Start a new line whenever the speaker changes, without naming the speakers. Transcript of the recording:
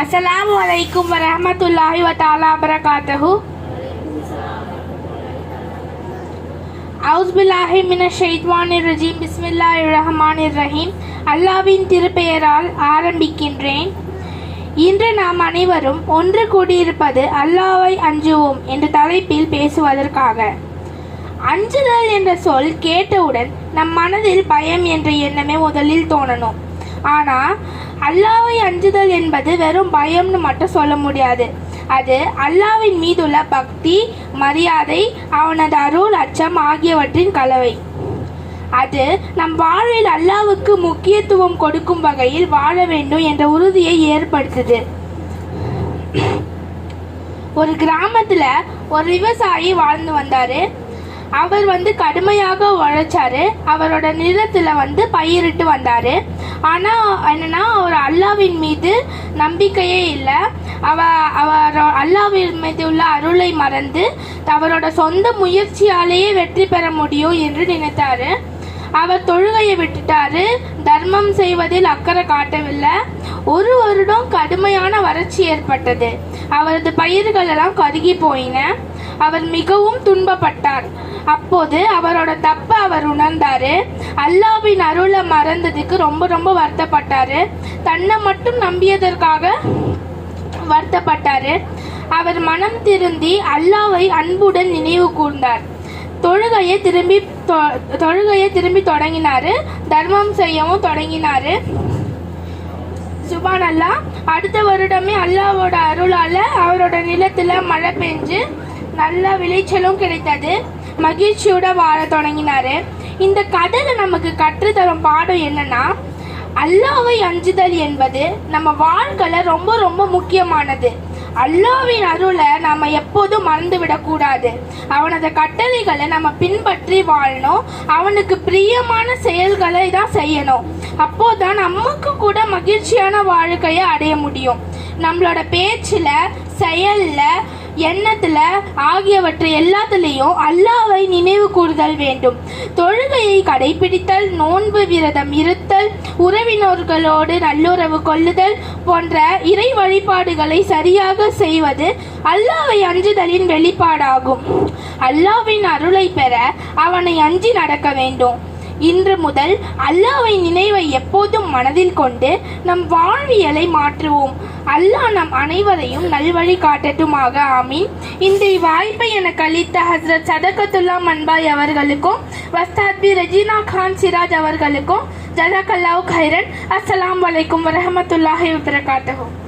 அஸ்லாம் அலைக்கும் வரஹ்மத்துல்லாஹி வ தஆலா பரகாத்துஹு அவுஸ் பில்லாஹி மினஷ் ஷைத்வானிர் ரஜீம் பிஸ்மில்லா ரஹ்மான் ரஹீம் அல்லாஹ்வின் திருப்பெயரால் ஆரம்பிக்கின்றேன். இன்று நாம் அனைவரும் ஒன்று கூடியிருப்பது அல்லாவை அஞ்சுவோம் என்ற தலைப்பில் பேசுவதற்காக. அஞ்சுதல் என்ற சொல் கேட்டவுடன் நம் மனதில் பயம் என்ற எண்ணமே முதலில் தோணணும். ஆனால் அல்லாவை அஞ்சுதல் என்பது வெறும் பயம்னு மட்டும் சொல்ல முடியாது. அது அல்லாவின் மீதுள்ள பக்தி மரியாதை அவனது அருள் அச்சம் ஆகியவற்றின் கலவை. அது நம் வாழ்வில் அல்லாவுக்கு முக்கியத்துவம் கொடுக்கும் வகையில் வாழ வேண்டும் என்ற உறுதியை ஏற்படுத்துது. ஒரு கிராமத்தில் ஒரு விவசாயி வாழ்ந்து வந்தார். அவர் வந்து கடுமையாக உழைச்சாரு. அவரோட நிலத்தில் வந்து பயிரிட்டு வந்தார். ஆனால் என்னன்னா அவர் அல்லாவின் மீது நம்பிக்கையே இல்லை. அவ அவர் அல்லாவின் மீது உள்ள அருளை மறந்து அவரோட சொந்த முயற்சியாலேயே வெற்றி பெற முடியும் என்று நினைத்தாரு. அவர் தொழுகையை விட்டுட்டாரு. தர்மம் செய்வதில் அக்கறை காட்டவில்லை. ஒரு வருடம் கடுமையான வறட்சி ஏற்பட்டது. அவரது பயிர்கள் எல்லாம் கருகி போயின. அவர் மிகவும் துன்பப்பட்டார் அப்போது அவரோட தப்ப அவர் உணர்ந்தாரு. அல்லாவின் அருளை மறந்ததுக்கு ரொம்ப ரொம்ப வருத்தப்பட்டாரு. தன்னை மட்டும் நம்பியதற்காக வருத்தப்பட்டாரு. அவர் மனம் திருந்தி அல்லாவை அன்புடன் நினைவு கூர்ந்தார். தொழுகையை திரும்பி தொ- தொழுகையை திரும்பி தொடங்கினாரு. தர்மம் செய்யவும் தொடங்கினாரு. சுபான் அல்லா அடுத்த வருடமே அல்லாவோட அருளால அவரோட நிலத்துல மழை பெஞ்சு நல்ல விளைச்சலும் கிடைத்தது. மகிழ்ச்சியோட வாழ தொடங்கினாரு. இந்த கதையில நமக்கு கற்றுத்தரும் பாடம் என்னன்னா அல்லாவை அஞ்சுதல் என்பது நம்ம வாழ்க்கையில ரொம்ப ரொம்ப முக்கியமானது. அல்லாவின் அருளை நம்ம எப்போதும் மறந்து விடக்கூடாது அவனது கட்டளைகளை நம்ம பின்பற்றி வாழணும். அவனுக்கு பிரியமான செயல்களை தான் செய்யணும். அப்போதான் நமக்கு கூட மகிழ்ச்சியான வாழ்க்கையை அடைய முடியும். நம்மளோட பேச்சில் செயலில் எண்ணத்துல ஆகியவற்றை எல்லாத்துலேயும் அல்லாவை நினைவு கூறுதல் வேண்டும். தொழுகையை கடைபிடித்தல் நோன்பு விரதம் இருத்தல் உறவினர்களோடு நல்லுறவு கொள்ளுதல் போன்ற இறை வழிபாடுகளை சரியாக செய்வது அல்லாவை அஞ்சுதலின் வெளிப்பாடாகும். அல்லாவின் அருளை பெற அவனை அஞ்சி நடக்க வேண்டும். இன்று முதல் அல்லாவை நினைவை எப்போதும் மனதில் கொண்டு நம் வாழ்வியலை மாற்றுவோம். அல்லாஹ் நம் அனைவரையும் நல்வழி காட்டட்டுமாக. ஆமீன். இந்த வாய்ப்பை எனக்கு அளித்த ஹஸ்ரத் சதகத்துல்லா மன்பாய் அவர்களுக்கும் வஸ்தாத் பி ரஜீனா கான் சிராஜ் அவர்களுக்கும் ஜதாக் அல்லாஹ் கைரன். அஸ்லாம் வலைக்கும் வரமத்துல்லாஹி வபரகாத்துஹு.